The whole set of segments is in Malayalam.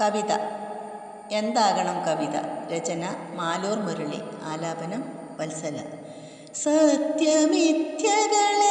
കവിത. എന്താകണം കവിത? രചന മാലൂർ മുരളി. ആലാപനം വത്സല. സത്യമിഥ്യകളെ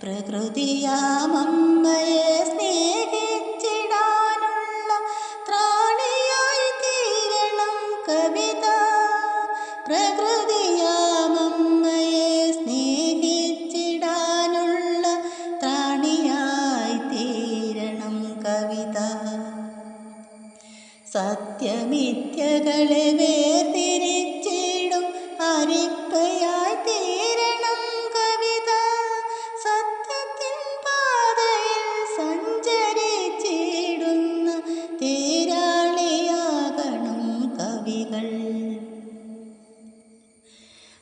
പ്രകൃതിയാമമ്മയെ സ്നേഹിച്ചിടാനുള്ള ത്രാണിയായി തീരണം കവിത. പ്രകൃതിയാമമ്മയെ സ്നേഹിച്ചിടാനുള്ള ത്രാണിയായി തീരണം കവിത. സത്യമിഥ്യകളെ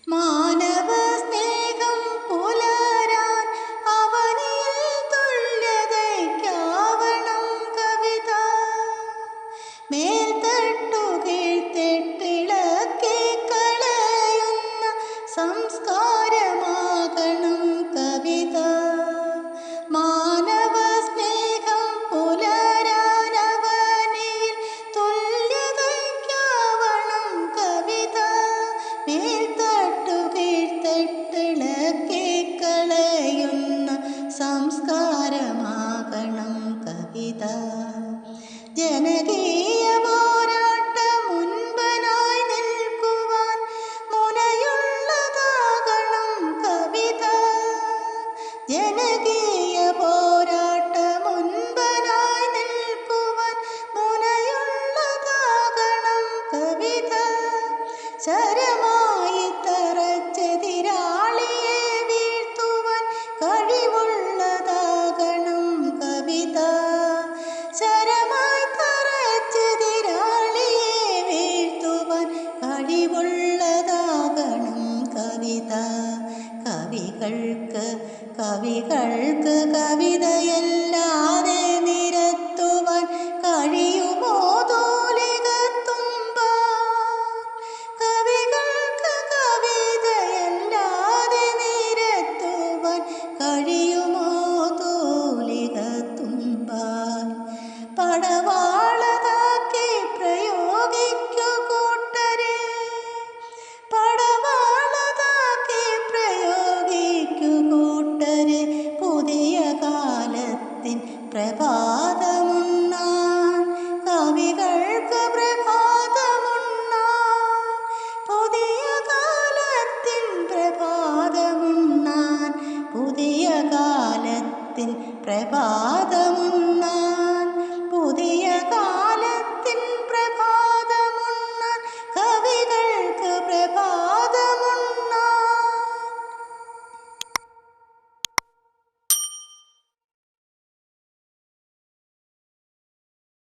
Mom. ജനകീയ പോരാട്ട മുൻപനായി നിൽക്കുവാൻ മുനയുള്ളതാകണം കവിത. ജനകീയ കവികൾക്ക് കവിതയല്ലാതെ നിരത്തുവാൻ കഴിയുമോ? തോലികത്തുമ്പ കവികൾക്ക് കവിതയല്ലാതെ നിരത്തുവാൻ കഴിയുമോ? തോലികത്തുമ്പാൻ പടവാളതാക്കി പ്രഭാതമുണ്ണാൻ പുതിയ കാലത്തിൻ പുതിയ കാലത്തിൻ പുതിയ